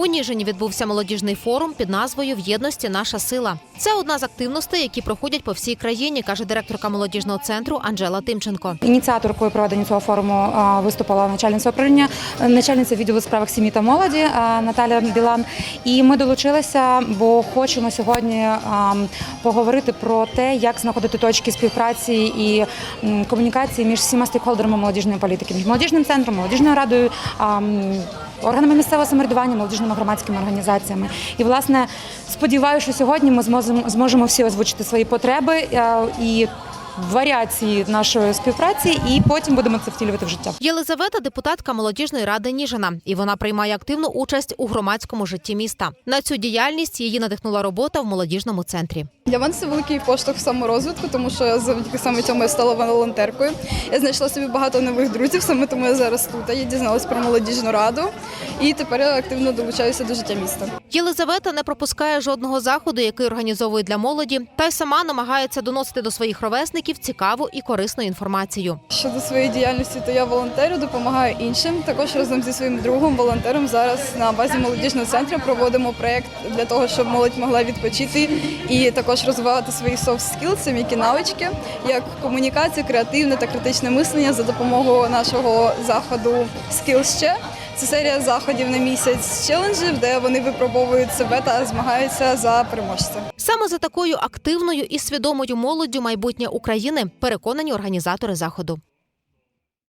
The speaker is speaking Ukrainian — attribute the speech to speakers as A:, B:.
A: У Ніжині відбувся молодіжний форум під назвою В єдності наша сила. Це одна з активностей, які проходять по всій країні, каже директорка молодіжного центру Анжела Тимченко.
B: Ініціаторкою проведення цього форуму виступила начальниця управління, начальниця відділу справах сім'ї та молоді Наталя Білан. І ми долучилися, бо хочемо сьогодні поговорити про те, як знаходити точки співпраці і комунікації між всіма стейкхолдерами молодіжної політики, між молодіжним центром, молодіжною радою. Органами місцевого самоврядування, молодіжними громадськими організаціями, і власне сподіваюся, що сьогодні ми зможемо всі озвучити свої потреби е, і варіації нашої співпраці, і потім будемо це втілювати в життя.
A: Єлизавета депутатка молодіжної ради Ніжина, і вона приймає активну участь у громадському житті міста. На цю діяльність її надихнула робота в молодіжному центрі.
C: Для мене це великий поштовх в саморозвитку, тому що завдяки саме цьому я стала волонтеркою. Я знайшла собі багато нових друзів, саме тому я зараз тут. Я дізналась про молодіжну раду і тепер я активно долучаюся до життя міста.
A: Єлизавета не пропускає жодного заходу, який організовує для молоді, та й сама намагається доносити до своїх ровесників цікаву і корисну інформацію.
C: Щодо своєї діяльності, то я волонтерю, допомагаю іншим. Також разом зі своїм другом, волонтером, зараз на базі молодіжного центру проводимо проєкт для того, щоб молодь могла відпочити і також розвивати свої soft skills, це м'які навички, як комунікація, креативне та критичне мислення за допомогою нашого заходу Skills ще. Це серія заходів на місяць челенджів, де вони випробовують себе та змагаються за переможця.
A: Саме за такою активною і свідомою молоддю майбутнє України переконані організатори заходу.